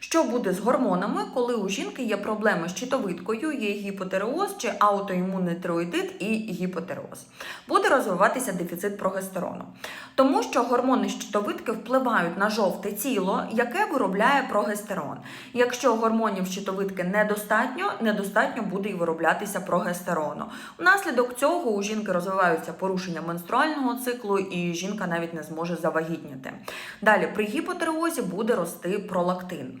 Що буде з гормонами, коли у жінки є проблеми з щитовидкою, є гіпотереоз чи аутоімунний тироїдит і гіпотереоз? Буде розвиватися дефіцит прогестерону, тому що гормони щитовидки впливають на жовте тіло, яке виробляє прогестерон. Якщо гормонів щитовидки недостатньо, недостатньо буде і вироблятися прогестерону. Внаслідок цього у жінки розвиваються порушення менструального циклу, і жінка навіть не зможе завагітніти. Далі при гіпотереозі буде рости пролактин.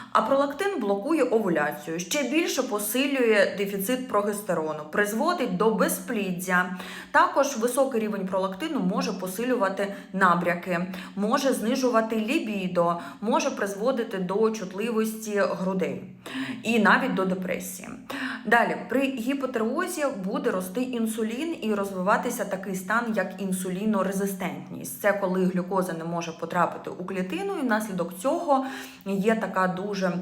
А пролактин блокує овуляцію, ще більше посилює дефіцит прогестерону, призводить до безпліддя. Також високий рівень пролактину може посилювати набряки, може знижувати лібідо, може призводити до чутливості грудей і навіть до депресії. Далі, при гіпотереозі буде рости інсулін і розвиватися такий стан, як інсулінорезистентність. Це коли глюкоза не може потрапити у клітину, і внаслідок цього є така дуже е,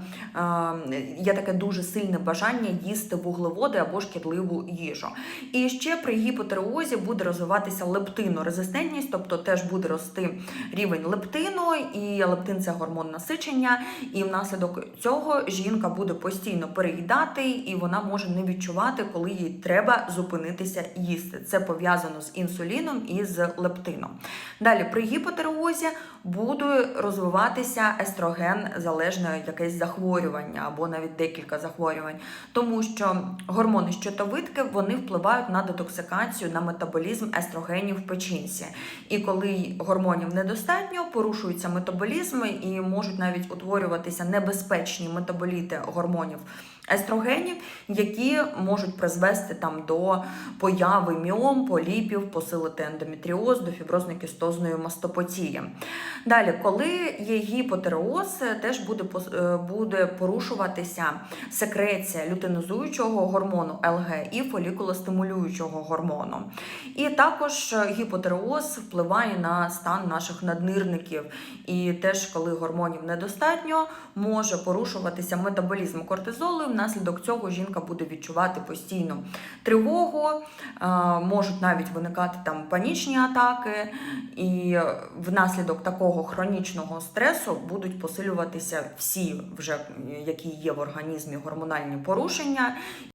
є таке дуже сильне бажання їсти вуглеводи або шкідливу їжу. І ще при гіпотереозі буде розвиватися лептинорезистентність, тобто теж буде рости рівень лептину, і лептин це гормон насичення. І внаслідок цього жінка буде постійно переїдати, і вона може не відчувати, коли їй треба зупинитися їсти. Це пов'язано з інсуліном і з лептином. Далі при гіпотереозі буде розвиватися естроген залежне якесь захворювання або навіть декілька захворювань, тому що гормони щитовидки вони впливають на детоксикацію, на метаболізм естрогенів в печінці. І коли гормонів недостатньо, порушуються метаболізми і можуть навіть утворюватися небезпечні метаболіти гормонів естрогенів, які можуть призвести там до появи міом, поліпів, посилити ендометріоз, до фіброзно-кістозної мастопатії. Далі, коли є гіпотереоз, теж буде, е, буде порушуватися секреція лютинизуючого гормону ЛГ і фолікулостимулюючого гормону. І також гіпотереоз впливає на стан наших наднирників. І теж, коли гормонів недостатньо, може порушуватися метаболізм кортизолу. Внаслідок цього жінка буде відчувати постійно тривогу, е, можуть навіть виникати там панічні атаки, і внаслідок такого хронічного стресу будуть посилюватися всі вже, які є в організмі гормональні порушення.